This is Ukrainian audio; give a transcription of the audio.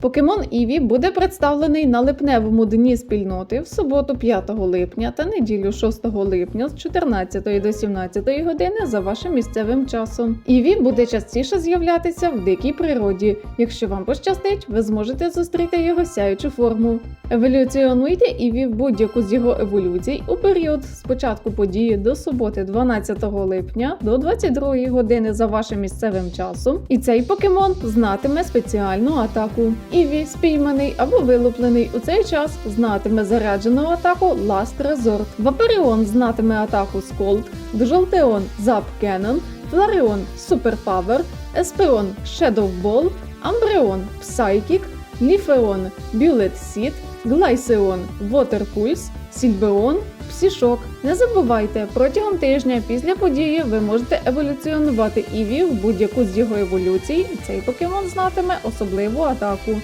Покемон Іві буде представлений на липневому дні спільноти в суботу 5 липня та неділю 6 липня з 14 до 17 години за вашим місцевим часом. Іві буде частіше з'являтися в дикій природі. Якщо вам пощастить, ви зможете зустріти його сяючу форму. Еволюціонуйте Іві в будь-яку з його еволюцій у період з початку події до суботи 12 липня до 22 години за вашим місцевим часом. І цей покемон знатиме спеціальну атаку. Іві, спійманий або вилуплений у цей час, знатиме заряджену атаку Last Resort. Вапаріон знатиме атаку Сколд, Джолтеон Зап Кеннон, Фларіон Суперпавер, Еспеон Shadow Ball, Амбреон Psychic, Ліфеон Бюлет Сіт, Глайсеон Вотерпульс, Сільбеон Псішок. Не забувайте, протягом тижня після події ви можете еволюціонувати Іві в будь-яку з його еволюцій, і цей покемон знатиме особливу атаку.